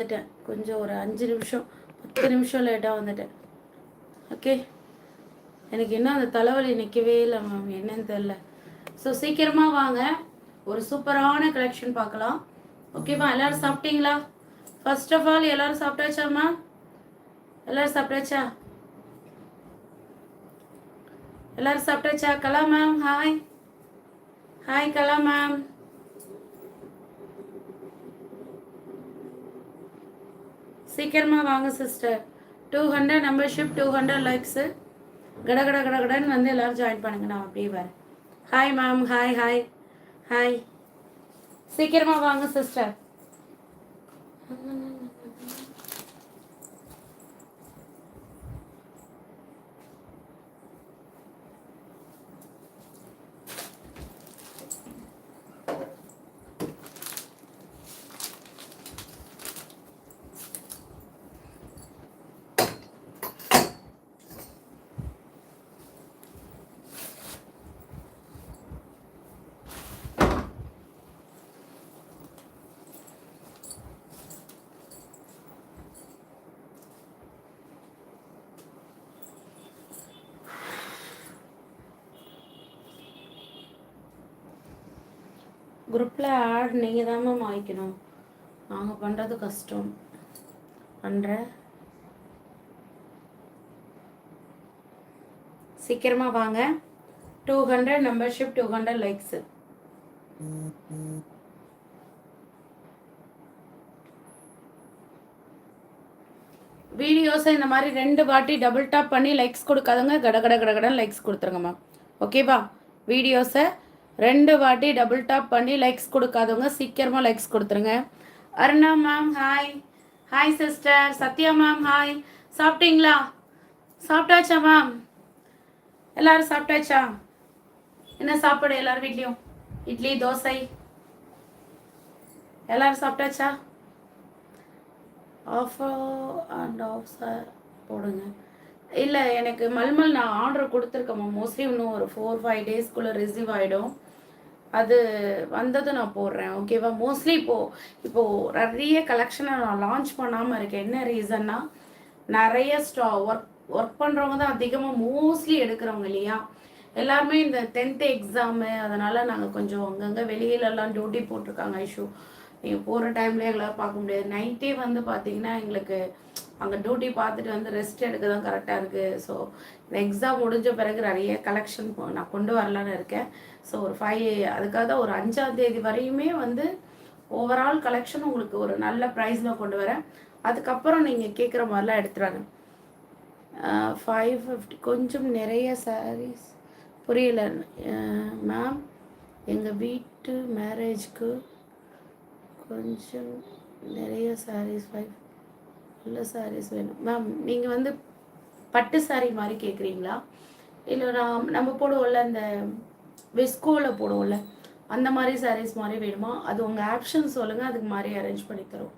வந்துட்டேன். கொஞ்சம் ஒரு அஞ்சு நிமிஷம் பத்து நிமிஷம் லேட்டாக வந்துட்டேன். ஓகே எனக்கு இன்னும் அந்த தலைவலி நிற்கவே இல்லை மேம் என்னன்னு தெரில ஸோ சீக்கிரமாக வாங்க. ஒரு சூப்பரான கலெக்ஷன் பார்க்கலாம். ஓகேவா எல்லாரும் சாப்பிட்டீங்களா? ஃபர்ஸ்ட் ஆஃப் ஆல் எல்லாரும் சாப்பிட்டாச்சா மேம் எல்லாரும் சாப்பிட்டாச்சா? எல்லாரும் சாப்பிட்டாச்சா? Kala ma'am hi hi Kala ma'am சீக்கிரமாக வாங்க sister two hundred membership two hundred likes கட கட கட கடன்னு வந்து எல்லோரும் ஜாயின் பண்ணுங்க. நான் அப்படியே வரேன். Hi ma'am hi hi hi சீக்கிரமாக வாங்க சிஸ்டர் குரூப்பில் ஆட் நீங்கள் தான் மேம் வாங்கிக்கணும். நாங்கள் பண்ணுறது கஷ்டம். பண்ணுற சீக்கிரமாக வாங்க. Two hundred membership two hundred likes வீடியோஸை இந்த மாதிரி ரெண்டு வாட்டி டபுள் டாப் பண்ணி லைக்ஸ் கொடுக்காதவங்க கட கட கட கடன் லைக்ஸ் கொடுத்துருங்க மேம் ஓகேவா வீடியோஸை ரெண்டு வாட்டி டபுள் டாப் பண்ணி லைக்ஸ் கொடுக்காதவங்க சீக்கிரமாக லைக்ஸ் கொடுத்துருங்க. Aruna ma'am hi hi sister Sathya ma'am hi சாப்பிட்டீங்களா? சாப்பிட்டாச்சா மேம் எல்லாரும் சாப்பிட்டாச்சா? என்ன சாப்பாடு எல்லாரும் வீட்லேயும்? இட்லி தோசை. எல்லாரும் சாப்பிட்டாச்சா? ஆஃப் அண்ட் ஆஃப் சார் போடுங்க. இல்லை எனக்கு மல்மல் நான் ஆர்டர் கொடுத்துருக்கேன் மோஸ்ட்லி இன்னும் ஒரு ஃபோர் ஃபைவ் டேஸ்க்குள்ளே ரிசீவ் ஆகிடும் அது வந்ததும் நான் போடுறேன். ஓகேவா மோஸ்ட்லி இப்போது இப்போது நிறைய கலெக்ஷனை நான் லான்ச் பண்ணாமல் இருக்கேன். என்ன ரீசன்னா நிறைய ஸ்டா ஒர்க் ஒர்க் பண்ணுறவங்க தான் அதிகமாக மோஸ்ட்லி எடுக்கிறவங்க இல்லையா? எல்லாருமே இந்த டென்த்து எக்ஸாமு அதனால் நாங்கள் கொஞ்சம் அங்கங்கே வெளியிலலாம் டியூட்டி போட்டிருக்காங்க ஐஷு. நீங்கள் போகிற டைமில் எங்களால் பார்க்க முடியாது. நைட்டே வந்து பார்த்தீங்கன்னா எங்களுக்கு அங்கே டியூட்டி பார்த்துட்டு வந்து ரெஸ்ட் எடுக்க தான் கரெக்டாக இருக்குது ஸோ இந்த எக்ஸாம் முடிஞ்ச பிறகு நிறைய கலெக்ஷன் நான் கொண்டு வரலான்னு இருக்கேன். ஸோ ஒரு ஃபைவ் அதுக்காக தான் ஒரு அஞ்சாம் தேதி வரையுமே வந்து ஓவரால் கலெக்ஷன் உங்களுக்கு ஒரு நல்ல ப்ரைஸில் கொண்டு வரேன். அதுக்கப்புறம் நீங்கள் கேட்குற மாதிரிலாம் எடுத்துறாங்க. ஃபைவ் ஃபிஃப்டி கொஞ்சம் நிறைய சாரீஸ் புரியல. மேம் எங்கள் வீட்டு மேரேஜ்க்கு கொஞ்சம் நிறைய சாரீஸ் ஃபைவ் நல்ல சாரீஸ் வேணும் மேம் நீங்கள் வந்து பட்டு சாரீ மாதிரி கேட்குறீங்களா இல்லை நான் நம்ம போடுவோம்ல அந்த விஸ்கோவில் போடுவோம்ல அந்த மாதிரி சாரீஸ் மாதிரி வேணுமா? அது உங்கள் ஆப்ஷன் சொல்லுங்கள் அதுக்கு மாதிரி அரேஞ்ச் பண்ணி தரும்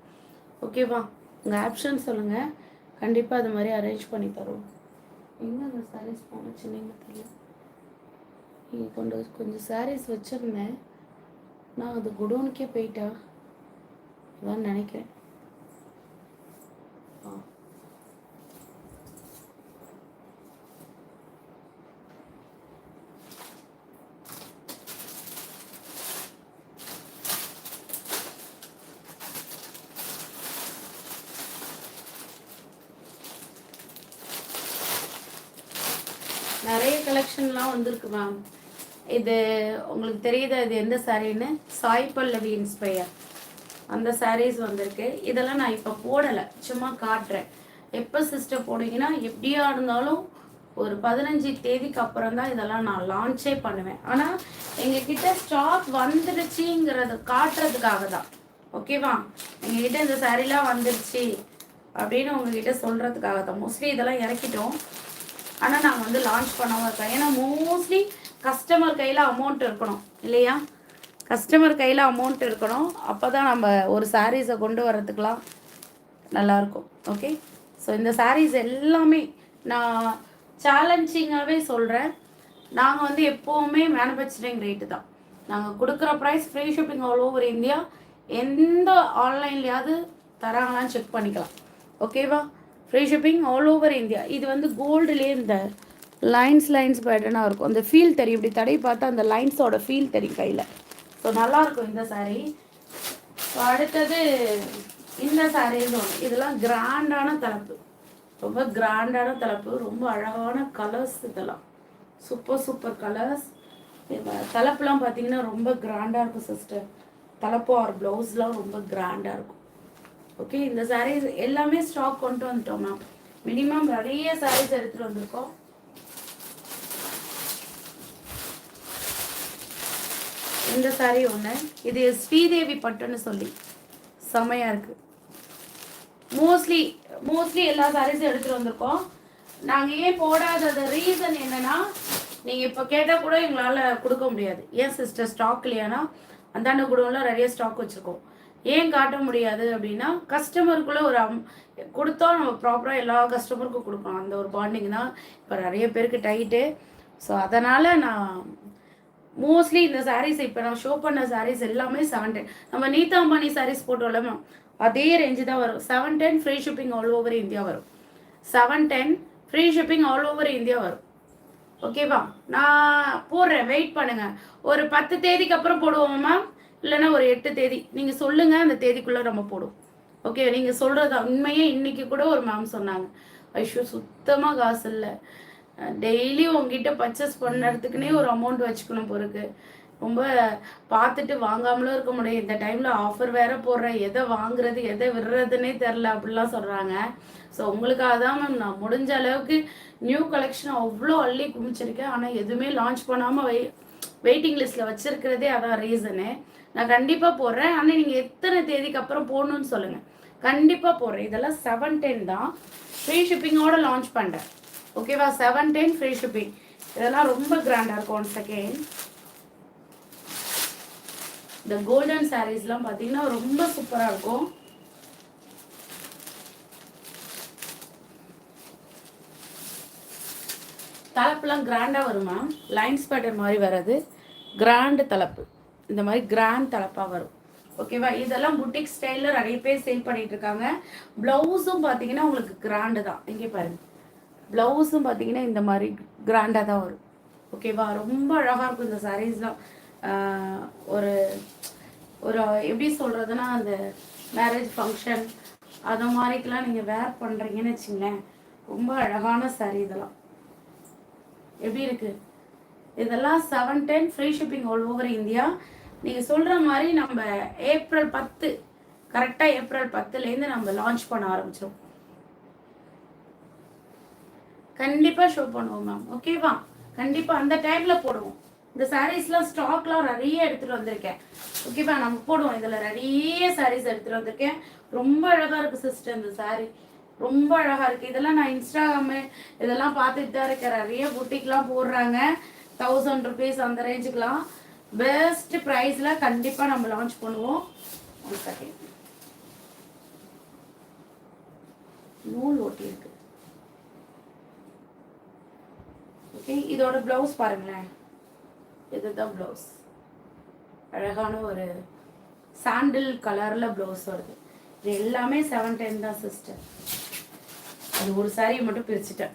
ஓகேவா உங்கள் ஆப்ஷன் சொல்லுங்கள் கண்டிப்பாக அது மாதிரி அரேஞ்ச் பண்ணி தரும் எங்கே அந்த சாரீஸ் போனச்சு நீங்கள் தெரியல. நீங்கள் கொண்டு கொஞ்சம் சாரீஸ் வச்சுருந்தேன். நான் அது குடோனுக்கே போயிட்டா அதான் நினைக்கிறேன். நிறைய கலெக்ஷன்லாம் வந்திருக்கு மேம் இது உங்களுக்கு தெரியுதா இது எந்த சாரின்னு சாய் பல்லவி இன்ஸ்பயர் அந்த சாரீஸ் வந்திருக்கு. இதெல்லாம் நான் இப்போ போடலை. சும்மா காட்டுறேன். எப்போ சிஸ்டர் போடுவீங்கன்னா எப்படியா இருந்தாலும் ஒரு பதினஞ்சு தேதிக்கு அப்புறம் தான் இதெல்லாம் நான் லான்ச்சே பண்ணுவேன். ஆனால் எங்ககிட்ட ஸ்டாக் வந்துடுச்சுங்கிறத காட்டுறதுக்காக தான். ஓகேவா எங்ககிட்ட இந்த சாரீலாம் வந்துடுச்சு அப்படின்னு உங்ககிட்ட சொல்கிறதுக்காக தான். மோஸ்ட்லி இதெல்லாம் இறக்கிட்டோம். ஆனால் நாங்கள் வந்து லான்ச் பண்ணவும் இருக்கோம் ஏன்னா மோஸ்ட்லி கஸ்டமர் கையில் அமௌண்ட் இருக்கணும். இல்லையா? கஸ்டமர் கையில் அமௌண்ட் இருக்கணும். அப்போ தான் நம்ம ஒரு சாரீஸை கொண்டு வரதுக்கெலாம் நல்லாயிருக்கும். ஓகே ஸோ இந்த சாரீஸ் எல்லாமே நான் சேலஞ்சிங்காகவே சொல்கிறேன் நாங்கள் வந்து எப்போவுமே மேனுஃபேக்சரிங் ரேட்டு தான். நாங்கள் கொடுக்குற price free shipping all over India எந்த ஆன்லைன்லையாவது தராங்களான்னு செக் பண்ணிக்கலாம். ஓகேவா free shipping all over India இது வந்து கோல்டுலேயே இந்த லைன்ஸ் லைன்ஸ் பேட்டர்னாக இருக்கும். அந்த ஃபீல் தெரியும். இப்படி தடை பார்த்தா அந்த லைன்ஸோட ஃபீல் தெரியும் கையில். ஸோ நல்லாயிருக்கும் இந்த saree. ஸோ அடுத்தது இந்த சாரீஸ் ஒன்று இதெல்லாம் கிராண்டான தலைப்பு. ரொம்ப கிராண்டான தலைப்பு. ரொம்ப அழகான கலர்ஸ் இதெல்லாம். சூப்பர் சூப்பர் கலர்ஸ் தலைப்புலாம் பார்த்தீங்கன்னா ரொம்ப கிராண்டாக இருக்கும் சிஸ்டர் தலைப்பு ஆர் ப்ளவுஸ்லாம் ரொம்ப கிராண்டாக இருக்கும். ஓகே இந்த சாரீஸ் எல்லாமே ஸ்டாக் கொண்டு வந்துட்டோம் மேம் மினிமம் நிறைய சாரீஸ் எடுத்துகிட்டு வந்திருக்கோம். இந்த சாரீ ஒன்று இது ஸ்ரீதேவி பட்டுன்னு சொல்லி செமையாக இருக்கு. மோஸ்ட்லி மோஸ்ட்லி எல்லா சாரீஸும் எடுத்துகிட்டு வந்திருக்கோம். நாங்கள் ஏன் போடாதது ரீசன் என்னன்னா நீங்கள் இப்போ கேட்டால் கூட எங்களால் கொடுக்க முடியாது. ஏன் சிஸ்டர் ஸ்டாக் இல்லையானா அந்தாண்ட குடோனில் நிறைய ஸ்டாக் வச்சுருக்கோம். ஏன் காட்ட முடியாது அப்படின்னா கஸ்டமருக்குள்ளே ஒரு அம் கொடுத்தா நம்ம ப்ராப்பராக எல்லா கஸ்டமருக்கும் கொடுக்கணும் அந்த ஒரு பாண்டிங் தான். இப்போ நிறைய பேருக்கு டைட்டு ஸோ அதனால் நான் மோஸ்ட்லி இந்த சாரீஸ் இப்போ நான் ஷோ பண்ண சாரீஸ் எல்லாமே செவன் டென் நம்ம நீதா அம்பானி சாரீஸ் போட்டோம்ல மேம் அதே ரேஞ்சு தான் வரும். Seven ten free shipping all over India வரும். Seven ten free shipping all over India வரும். ஓகேவா நான் போடுறேன். வெயிட் பண்ணுங்க. ஒரு பத்து தேதிக்கு அப்புறம் போடுவோமா மேம் இல்லைன்னா ஒரு எட்டு தேதி. நீங்கள் சொல்லுங்க. அந்த தேதிக்குள்ளே நம்ம போடுவோம். ஓகே நீங்கள் சொல்கிறது உண்மையே இன்னைக்கு கூட ஒரு மேம் சொன்னாங்க. ஐஷோ சுத்தமாக காசு இல்லை. டெய்லி உங்ககிட்ட பர்ச்சேஸ் பண்ணுறதுக்குனே ஒரு அமௌண்ட் வச்சுக்கணும் பொறுக்கு. ரொம்ப பார்த்துட்டு வாங்காமலும் இருக்க முடியும். இந்த டைமில் ஆஃபர் வேற போடுறேன். எதை வாங்குறது எதை விடுறதுன்னே தெரில அப்படிலாம் சொல்கிறாங்க ஸோ உங்களுக்காக தான் மேம் நான் முடிஞ்ச அளவுக்கு நியூ கலெக்ஷன் அவ்வளோ அள்ளி குமிச்சிருக்கேன் ஆனால் எதுவுமே லான்ச் பண்ணாமல் வெய் வெயிட்டிங் லிஸ்ட்டில் வச்சுருக்கிறதே அதான் ரீசனு நான் கண்டிப்பாக போடுறேன். ஆனால் நீங்கள் எத்தனை தேதிக்கு அப்புறம் போடணும்னு சொல்லுங்கள் கண்டிப்பாக போடுறேன். இதெல்லாம் செவன் டென் தான். ஃப்ரீ ஷிப்பிங்கோட லான்ச் பண்ணுறேன் ஓகேவா செவன் டென் ஃப்ரீ ஷிப்பிங் இதெல்லாம் ரொம்ப கிராண்டாக இருக்கும் ஒன் செகண்ட் இந்த கோல்டன் சாரீஸ்லாம் பார்த்தீங்கன்னா ரொம்ப சூப்பராக இருக்கும். தலைப்புலாம் கிராண்டாக வருமா லைன்ஸ் பேட்டர் மாதிரி வராது கிராண்டு தலைப்பு. இந்த மாதிரி கிராண்ட் தலைப்பாக வரும். ஓகேவா இதெல்லாம் புட்டிக் ஸ்டைலில் நிறைய பேர் சேல் பண்ணிட்டு இருக்காங்க. ப்ளவுஸும் பார்த்தீங்கன்னா உங்களுக்கு கிராண்டு தான். இங்கே பாருங்க. ப்ளவுஸும் பார்த்தீங்கன்னா இந்த மாதிரி கிராண்டாக தான் வரும். ஓகேவா ரொம்ப அழகாக இருக்கும் இந்த சாரீஸ்லாம் ஒரு ஒரு எப்படி சொல்கிறதுனா அந்த மேரேஜ் ஃபங்க்ஷன் அது மாதிரிக்கெலாம் நீங்கள் வேர் பண்ணுறீங்கன்னு வச்சுங்களேன் ரொம்ப அழகான saree இதெல்லாம். எப்படி இருக்குது இதெல்லாம் seven ten free shipping all over India. நீங்கள் சொல்கிற மாதிரி நம்ம ஏப்ரல் பத்து கரெக்டாக ஏப்ரல் பத்துலேருந்து நம்ம லான்ச் பண்ண ஆரம்பிச்சிடும் கண்டிப்பாக ஷோ பண்ணுவோம் மேம் ஓகேவா கண்டிப்பாக அந்த டைமில் போடுவோம். இந்த சாரீஸ்லாம் ஸ்டாக்லாம் நிறைய எடுத்துகிட்டு வந்திருக்கேன். ஓகேவா நம்ம போடுவோம். இதில் நிறைய சாரீஸ் எடுத்துகிட்டு வந்திருக்கேன். ரொம்ப அழகாக இருக்குது சிஸ்டர் இந்த சாரீ ரொம்ப அழகாக இருக்குது இதெல்லாம் நான் இன்ஸ்டாகிராமு இதெல்லாம் பார்த்துட்டு தான் இருக்கேன். நிறைய புட்டிக்லாம் போடுறாங்க. தௌசண்ட் ருபீஸ் அந்த ரேஞ்சுக்கெலாம் பெஸ்ட் ப்ரைஸில் கண்டிப்பாக நம்ம லான்ச் பண்ணுவோம். ஒன் செகண்ட் நூல் ஓட்டி இருக்கு ஓகே இதோட ப்ளவுஸ் பாருங்களேன். இதுதான் ப்ளவுஸ் அழகான ஒரு சாண்டில் கலரில் ப்ளவுஸ் வருது. இது எல்லாமே செவன் டென் தான் சிஸ்டர் அது ஒரு சாரியை மட்டும் பிரிச்சுட்டேன்.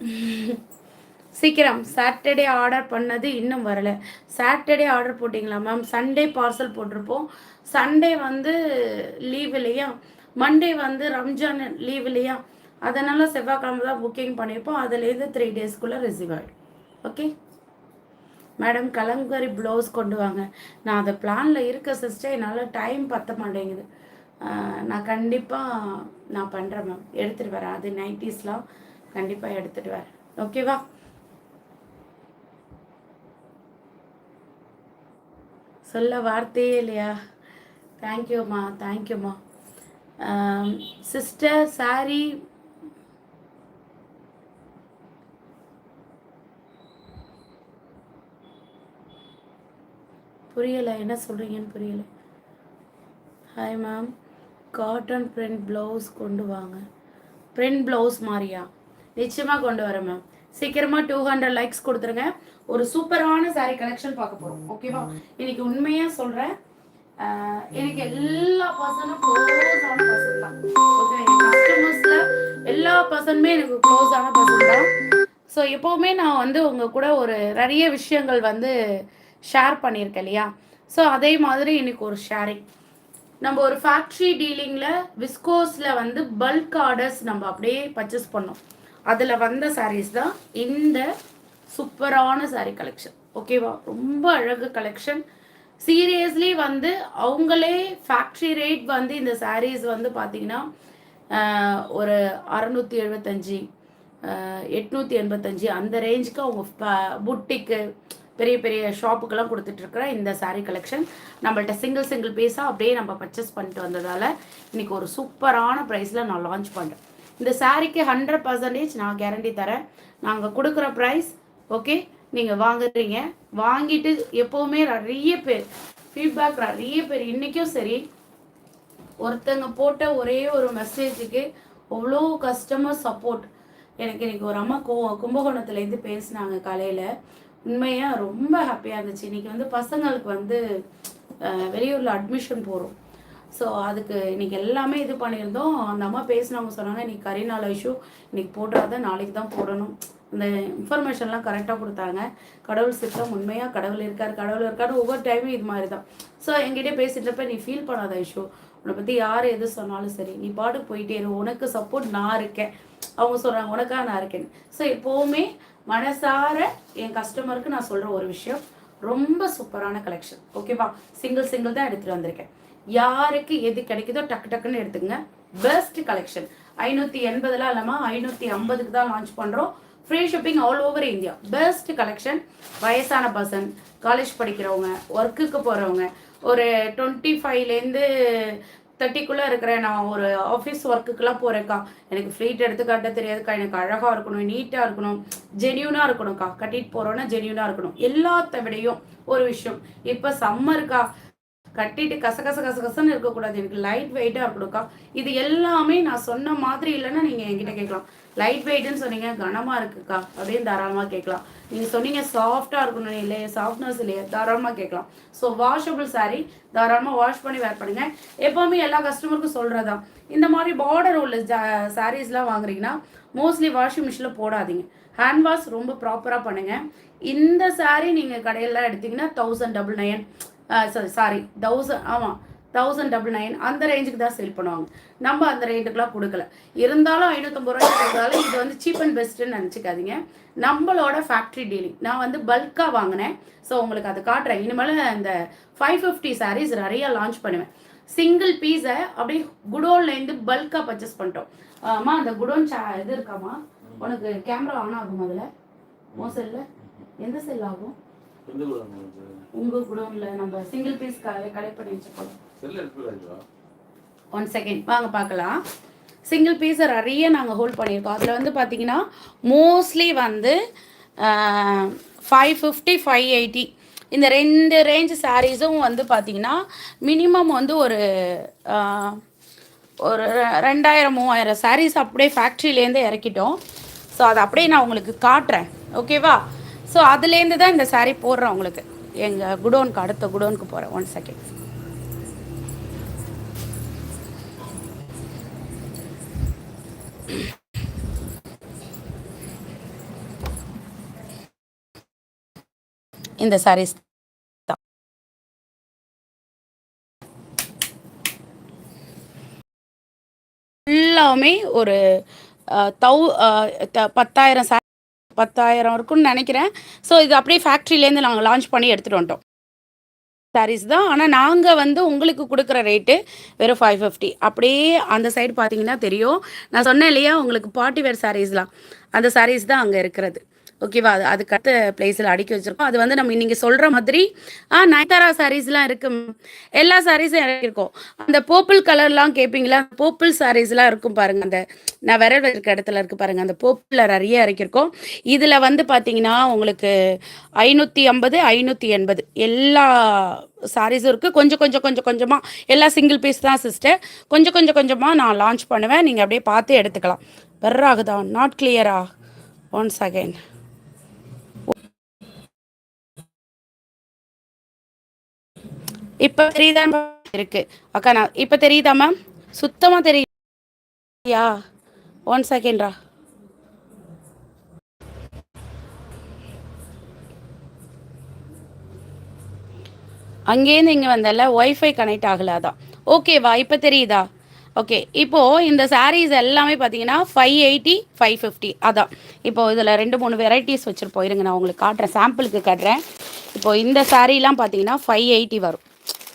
சீக்கிரம் சாட்டர்டே ஆர்டர் பண்ணது இன்னும் வரலை. சாட்டர்டே ஆர்டர் போட்டிங்களா மேம் சண்டே பார்சல் போட்டிருப்போம். சண்டே வந்து லீவ் இல்லையா? மண்டே வந்து ரம்ஜான் லீவ் இல்லையா? அதனால் செவ்வாய்க்கிழமை தான் புக்கிங் பண்ணியிருப்போம். அதுலேருந்து த்ரீ டேஸ்க்குள்ளே ரிசீவ் ஆகிடும் ஓகே? மேடம் கலங்கரி ப்ளவுஸ் கொண்டு வாங்க. நான் அதை பிளானில் இருக்க சிஸ்டர் என்னால் டைம் பற்ற மாட்டேங்குது. நான் கண்டிப்பாக நான் பண்ணுறேன் மேம் எடுத்துகிட்டு வரேன். அது நைன்டிஸ்லாம் கண்டிப்பாக எடுத்துகிட்டு வரேன். ஓகேவா சொல்ல வார்த்தையே இல்லையா? தேங்க்யூம்மா தேங்க்யூம்மா சிஸ்டர் சாரி புரியலை என்ன சொல்கிறீங்கன்னு புரியலை. Hi ma'am cotton print blouse கொண்டு வாங்க. பிரிண்ட் ப்ளவுஸ் மாதிரியா நிச்சயமாக கொண்டு வரேன் மேம் சீக்கிரமாக டூ ஹண்ட்ரட் லைக்ஸ் கொடுத்துருங்க. ஒரு சூப்பரான சாரீ கலெக்ஷன் பார்க்க போகிறோம் ஓகேவா இன்னைக்கு உண்மையாக சொல்கிறேன் எனக்கு எல்லா பர்சனும் க்ளோஸான பர்சன் தான். ஓகே கஸ்டமர்ஸில் எல்லா பர்சனுமே எனக்கு க்ளோஸான பர்சன் தான். ஸோ எப்போவுமே நான் வந்து உங்கள் கூட ஒரு நிறைய விஷயங்கள் வந்து ஷேர் பண்ணியிருக்கேன் இல்லையா? ஸோ அதே மாதிரி இன்னைக்கு ஒரு ஷேரிங் நம்ம ஒரு ஃபேக்ட்ரி டீலிங்கில் விஸ்கோஸில் வந்து பல்க் ஆர்டர்ஸ் நம்ம அப்படியே பர்ச்சேஸ் பண்ணோம். அதில் வந்த சாரீஸ் தான் இந்த சூப்பரான சாரீ கலெக்ஷன் ஓகேவா ரொம்ப அழகு கலெக்ஷன் சீரியஸ்லி வந்து அவங்களே ஃபேக்ட்ரி ரேட் வந்து இந்த சாரீஸ் வந்து பார்த்தீங்கன்னா ஒரு அறநூற்றி எழுபத்தஞ்சி எட்நூற்றி எண்பத்தஞ்சு அந்த ரேஞ்சுக்கு அவங்க புட்டிக்கு பெரிய பெரிய ஷாப்புக்கெல்லாம் கொடுத்துட்ருக்குற இந்த சாரீ கலெக்ஷன் நம்மள்ட்ட சிங்கிள் சிங்கிள் பீஸாக அப்படியே நம்ம பர்ச்சேஸ் பண்ணிட்டு வந்ததால் இன்றைக்கி ஒரு சூப்பரான ப்ரைஸில் நான் லான்ச் பண்ணுறேன் இந்த சாரீக்கு ஹண்ட்ரட் பர்சன்டேஜ் நான் கேரண்டி தரேன். நாங்கள் கொடுக்குற ப்ரைஸ் ஓகே நீங்கள் வாங்குறீங்க. வாங்கிட்டு எப்போவுமே நிறைய பேர் ஃபீட்பேக் நிறைய பேர் இன்றைக்கும் சரி ஒருத்தங்க போட்ட ஒரே ஒரு மெசேஜுக்கு அவ்வளோ கஸ்டமர் சப்போர்ட் எனக்கு இன்றைக்கி ஒரு அம்மா கோ கும்பகோணத்துலேருந்து பேசினாங்க காலையில். உண்மையாக ரொம்ப ஹாப்பியாக இருந்துச்சு. இன்றைக்கி வந்து பசங்களுக்கு வந்து வெளியூரில் அட்மிஷன் போகிறோம் ஸோ அதுக்கு இன்றைக்கி எல்லாமே இது பண்ணியிருந்தோம். அந்த அம்மா பேசினவங்க சொன்னாங்க இன்னைக்கு கரிநாள் இஷ்யூ இன்னைக்கு தான் நாளைக்கு தான் போடணும். இந்த இன்ஃபர்மேஷன்லாம் கரெக்டாக கொடுத்தாங்க. கடவுள் சித்தம் உண்மையாக கடவுள் இருக்கார் கடவுள் இருக்காரு ஒவ்வொரு டைமும் இது மாதிரி தான். ஸோ என்கிட்ட பேசிட்டப்ப நீ ஃபீல் பண்ணாத இஷ்யூ உன்னை பற்றி யார் எது சொன்னாலும் சரி நீ பாட்டுக்கு போயிட்டே இரு உனக்கு சப்போர்ட் நான் இருக்கேன். அவங்க சொல்கிறாங்க உனக்காக நான் இருக்கேன் ஸோ எப்போவுமே மனசார என் கஸ்டமருக்கு நான் சொல்கிற ஒரு விஷயம் ரொம்ப சூப்பரான கலெக்ஷன் ஓகேவா சிங்கிள் சிங்கிள் தான் எடுத்துகிட்டு வந்திருக்கேன். யாருக்கு எது கிடைக்குதோ டக்கு டக்குன்னு எடுத்துக்கங்க. பெஸ்ட் கலெக்ஷன் ஐநூற்றி எண்பதுலாம் இல்லாமல் ஐநூற்றி ஐம்பதுக்கு தான் லான்ச் பண்ணுறோம் free shipping all over India best collection வயசான பர்சன் காலேஜ் படிக்கிறவங்க ஒர்க்குக்கு போகிறவங்க ஒரு டுவெண்ட்டி ஃபைவ்லேருந்து தேர்ட்டிக்குள்ளே இருக்கிறேன். நான் ஒரு ஆஃபீஸ் ஒர்க்குக்கெல்லாம் போகிறேன்க்கா எனக்கு ஃப்ளீட் எடுத்து கட்ட தெரியாதுக்கா. எனக்கு அழகாக இருக்கணும் நீட்டாக இருக்கணும் ஜென்யூனாக இருக்கணும்க்கா. கட்டிட்டு போகிறோன்னா ஜென்யூனாக இருக்கணும். எல்லாத்த விடையும் ஒரு விஷயம். இப்போ சம்மருக்கா கட்டிட்டு கச கச கச கசன்னு இருக்கக்கூடாது. எனக்கு லைட் வெயிட்டாக இருக்கணும்க்கா. இது எல்லாமே நான் சொன்ன மாதிரி இல்லைன்னா நீங்கள் என்கிட்ட கேட்கலாம். லைட் வெயிட்னு சொன்னீங்க கனமாக இருக்குக்கா. அப்படின்னு தாராளமாக கேட்கலாம். நீங்கள் சொன்னீங்க சாஃப்டாக இருக்கணும் இல்லையே சாஃப்ட்னஸ் இல்லையே தாராளமாக கேட்கலாம். ஸோ வாஷபிள் saree தாராளமாக வாஷ் பண்ணி வேர் பண்ணுங்க. எப்போவுமே எல்லா கஸ்டமருக்கும் சொல்கிறதா இந்த மாதிரி பார்டர் உள்ள சாரீஸ்லாம் வாங்குறீங்கன்னா மோஸ்ட்லி வாஷிங் மிஷினில் போடாதீங்க. ஹேண்ட் வாஷ் ரொம்ப ப்ராப்பராக பண்ணுங்க. இந்த சாரீ நீங்கள் கடையில எடுத்தீங்கன்னா thousand double nine sorry sorry thousand ஆமாம் தௌசண்ட் டபுள் நைன் அந்த ரேஞ்சுக்கு தான் சேல் பண்ணுவாங்க. நம்ம அந்த ரேட்டுக்குலாம் கொடுக்கல. இருந்தாலும் ஐநூற்றம்பது ரூபாய்க்கு கொடுத்தாலும் இது வந்து சீப் அண்ட் பெஸ்ட்டுன்னு நினச்சிக்காதீங்க. நம்மளோட ஃபேக்ட்ரி டீலிங் நான் வந்து பல்காக வாங்கினேன். ஸோ உங்களுக்கு அதை காட்டுறேன். இனிமேல் இந்த ஃபைவ் ஃபிஃப்டி சாரீஸ் நிறைய லான்ச் பண்ணுவேன். சிங்கிள் பீஸை அப்படியே குடோன்லேருந்து பல்காக பர்ச்சேஸ் பண்ணிட்டோம். அம்மா அந்த குடோன் சா இது இருக்காம்மா. உனக்கு கேமரா ஆன் ஆகும் அதில்? மோசம் இல்லை எந்த செல் ஆகும்? உங்க குடோன்ல நம்ம சிங்கிள் பீஸ் கலெக்ட் பண்ணி ஒன் செகண்ட் வாங்க பார்க்கலாம். சிங்கிள் பீஸை நிறைய நாங்கள் ஹோல்ட் பண்ணியிருக்கோம். அதில் வந்து பார்த்தீங்கன்னா மோஸ்ட்லி வந்து ஃபைவ் ஃபிஃப்டி ஃபைவ் எயிட்டி இந்த ரெண்டு ரேஞ்ச் சாரீஸும் வந்து பார்த்தீங்கன்னா மினிமம் வந்து ஒரு ஒரு ரெண்டாயிரம் மூவாயிரம் சாரீஸ் அப்படியே ஃபேக்ட்ரியிலேருந்து இறக்கிட்டோம். ஸோ அதை அப்படியே நான் உங்களுக்கு காட்டுறேன். ஓகேவா ஸோ அதுலேருந்து தான் இந்த சாரீ போடுறேன் உங்களுக்கு. எங்கள் குடோனுக்கு அடுத்த குடோனுக்கு போகிறேன் ஒன் செகண்ட் இந்த சாரீஸ் தான். எல்லாமே ஒரு தௌ பத்தாயிரம் சாரி பத்தாயிரம் இருக்கும்னு நினைக்கிறேன். ஸோ இது அப்படியே ஃபேக்ட்ரிலேருந்து நாங்கள் லான்ச் பண்ணி எடுத்துகிட்டு வந்துட்டோம். சாரீஸ் தான். ஆனால் நாங்கள் வந்து உங்களுக்கு கொடுக்குற ரேட்டு வெறும் ஃபைவ் ஃபிஃப்டி அப்படியே அந்த சைடு பார்த்தீங்கன்னா தெரியும். நான் சொன்னேன் இல்லையா உங்களுக்கு பார்ட்டி வேர் சாரீஸ்லாம் அந்த சாரீஸ் தான் அங்கே இருக்கிறது. ஓகேவா? அது அதுக்கு அடுத்த பிளேஸில் அடுக்கி வச்சுருக்கோம். அது வந்து நம்ம நீங்கள் சொல்கிற மாதிரி ஆ நயன்தாரா சாரீஸ்லாம் இருக்கு. எல்லா சாரீஸும் இறக்கிருக்கோம் அந்த போப்பிள் கலர்லாம் கேட்பீங்களா போப்பிள் சாரீஸ்லாம் இருக்கும் பாருங்க. அந்த நான் விரல் இருக்க இடத்துல இருக்கு பாருங்க. அந்த போப்பிள் நிறைய இறக்கிருக்கோம் இதில் வந்து பார்த்தீங்கன்னா உங்களுக்கு ஐநூற்றி ஐம்பது ஐநூற்றி எண்பது. எல்லா சாரீஸும் இருக்குது கொஞ்சம் கொஞ்சம் கொஞ்சம் கொஞ்சமாக எல்லா சிங்கிள் பீஸ் தான் சிஸ்டர் கொஞ்சம் கொஞ்சம் கொஞ்சமாக நான் லான்ச் பண்ணுவேன். நீங்கள் அப்படியே பார்த்து எடுத்துக்கலாம். பெர்ராகுதா நாட் கிளியரா ஒன்ஸ் அகைன் இப்போ தெரியுதா இருக்கு. அக்கா நான் இப்போ தெரியுதா மேம் சுத்தமாக தெரியா ஒன் செகண்ட்ரா அங்கேருந்து இங்கே வந்தால ஒய்ஃபை கனெக்ட் ஆகல அதான். ஓகேவா இப்போ தெரியுதா? ஓகே இப்போது இந்த சாரீஸ் எல்லாமே பார்த்தீங்கன்னா ஃபைவ் எயிட்டி ஃபைவ் ஃபிஃப்டி அதான். இப்போது இதில் ரெண்டு மூணு வெரைட்டிஸ் வச்சுருப்போம். இருங்க நான் உங்களுக்கு காட்டுறேன். சாம்பிளுக்கு காட்டுறேன். இப்போது இந்த சாரீலாம் பார்த்தீங்கன்னா ஃபைவ் எயிட்டி வரும்.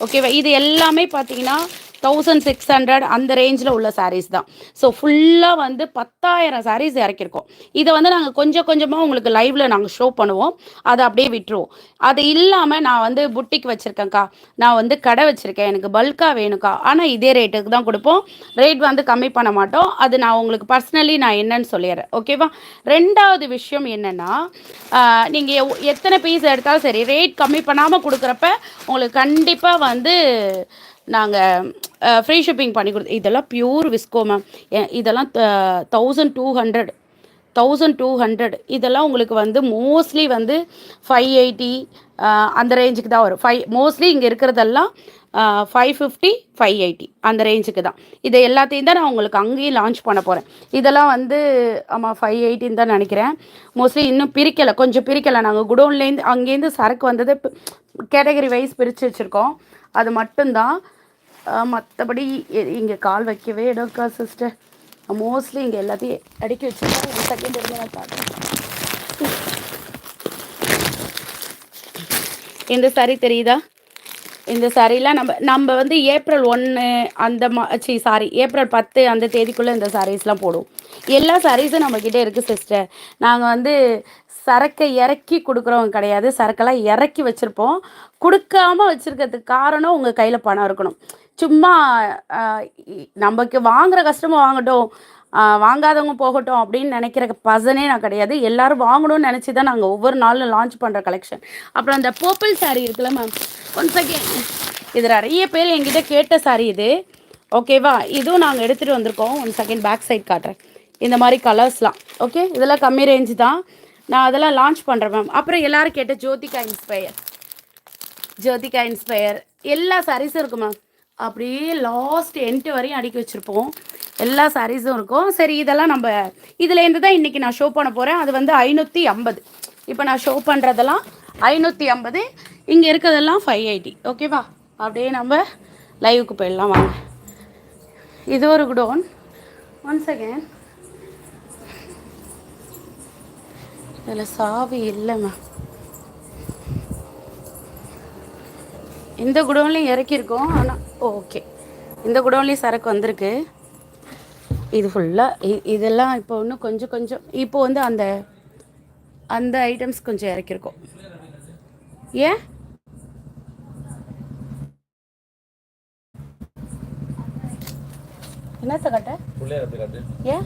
ஓகேவா இது எல்லாமே பார்த்தீங்கன்னா தௌசண்ட் சிக்ஸ் ஹண்ட்ரட் அந்த ரேஞ்சில் உள்ள சாரீஸ் தான். ஸோ ஃபுல்லாக வந்து பத்தாயிரம் சாரீஸ் இறக்கியிருக்கோம் இதை வந்து நாங்கள் கொஞ்சம் கொஞ்சமாக உங்களுக்கு லைவில் நாங்கள் ஷோ பண்ணுவோம். அதை அப்படியே விட்டுருவோம். அது இல்லாமல் நான் வந்து புட்டிக் வச்சுருக்கேன்க்கா. நான் வந்து கடை வச்சுருக்கேன். எனக்கு பல்காக வேணும்க்கா. ஆனால் இதே ரேட்டுக்கு தான் கொடுப்போம். ரேட் வந்து கம்மி பண்ண மாட்டோம். அது நான் உங்களுக்கு பர்சனலி நான் என்னன்னு சொல்லிடுறேன். ஓகேவா ரெண்டாவது விஷயம் என்னென்னா நீங்கள் எத்தனை பீஸ் எடுத்தாலும் சரி ரேட் கம்மி பண்ணாமல் கொடுக்குறப்ப உங்களுக்கு கண்டிப்பாக வந்து நாங்கள் ஃப்ரீ ஷிப்பிங் பண்ணி கொடுத்து இதெல்லாம் பியூர் விஸ்கோ மேம் இதெல்லாம் thousand two hundred thousand two hundred இதெல்லாம் உங்களுக்கு வந்து மோஸ்ட்லி வந்து ஃபைவ் எயிட்டி அந்த ரேஞ்சுக்கு தான் வரும். ஃபைவ் மோஸ்ட்லி இங்கே இருக்கிறதெல்லாம் ஃபைவ் ஃபிஃப்டி ஃபைவ் எயிட்டி அந்த ரேஞ்சுக்கு தான். இதை எல்லாத்தையும் தான் நான் உங்களுக்கு அங்கேயும் லான்ச் பண்ண போகிறேன் இதெல்லாம் வந்து ஆமாம் ஃபைவ் எயிட்டின்னு தான் நினைக்கிறேன். மோஸ்ட்லி இன்னும் பிரிக்கலை கொஞ்சம் பிரிக்கலை. நாங்கள் குடோன்லேருந்து அங்கேருந்து சரக்கு வந்தது கேட்டகரி வைஸ் பிரித்து வச்சுருக்கோம். அது மட்டும்தான். மற்றபடி இங்கே கால் வைக்கவே இடம்க்கா சிஸ்டர் மோஸ்ட்லி இங்கே எல்லாத்தையும் அடுக்கி வச்சுருக்கேன். ஒரு செகண்ட் இருந்து நான் காட்டுறேன் இந்த சாரி தெரியுதா? இந்த சாரீலாம் நம்ம நம்ம வந்து ஏப்ரல் ஒன்று அந்த மா சி சாரி ஏப்ரல் பத்து அந்த தேதிக்குள்ளே இந்த சாரீஸ்லாம் போடுவோம். எல்லா சாரீஸும் நம்மக்கிட்ட இருக்குது சிஸ்டர் நாங்கள் வந்து சரக்கை இறக்கி கொடுக்குறவங்க கிடையாது. சரக்கெல்லாம் இறக்கி வச்சுருப்போம். கொடுக்காம வச்சுருக்கிறதுக்கு காரணம் உங்கள் கையில் பணம் இருக்கணும். சும்மா நமக்கு வாங்குகிற கஸ்டமர் வாங்கட்டும். வாங்காதவங்க போகட்டும் அப்படின்னு நினைக்கிற பசனே நான் கிடையாது. எல்லாரும் வாங்கணும்னு நினச்சி தான் நாங்கள் ஒவ்வொரு நாளும் லான்ச் பண்ணுற கலெக்ஷன் அப்புறம் அந்த பர்பிள் saree இருக்குல்ல மேம் ஒன் செகண்ட் இது நிறைய பேர் எங்கிட்ட கேட்ட saree இது. ஓகேவா இதுவும் நாங்கள் எடுத்துகிட்டு வந்திருக்கோம். ஒன் செகண்ட் பேக் சைட் காட்டுறேன். இந்த மாதிரி கலர்ஸ்லாம் ஓகே இதெல்லாம் கம்மி ரேஞ்சு தான். நான் அதெல்லாம் லான்ச் பண்ணுறேன் மேம் அப்புறம் எல்லோரும் கேட்ட ஜோதிகா இன்ஸ்பயர் ஜோதிகா இன்ஸ்பயர் எல்லா சாரீஸும் இருக்கும் மேம் அப்படியே லாஸ்ட் எண்ட் வரையும் அடுக்கி வச்சுருப்போம். எல்லா சாரீஸும் இருக்கும். சரி இதெல்லாம் நம்ம இதுலேருந்து தான் இன்றைக்கி நான் ஷோ பண்ண போகிறேன் அது வந்து ஐநூற்றி ஐம்பது. இப்போ நான் ஷோ பண்ணுறதெல்லாம் ஐநூற்றி ஐம்பது. இங்கே இருக்கிறதெல்லாம் ஃபைவ் எயிட்டி ஓகேவா அப்படியே நம்ம லைவுக்கு போயிடலாம் வாங்க. இது ஒரு குடோன். ஒன் செகண்ட் இதில் சாவி இல்லை மேம் இந்த குடோன்லையும் இறக்கியிருக்கோம் ஆனால் ஓகே. இந்த குடோன்லேயும் சரக்கு வந்திருக்கு. இது ஃபுல்லாக இதெல்லாம் இப்போ இன்னும் கொஞ்சம் கொஞ்சம் இப்போ வந்து அந்த அந்த ஐட்டம்ஸ் கொஞ்சம் இறக்கியிருக்கோம் ஏன்? என்னத்த காட்டு. ஏன்?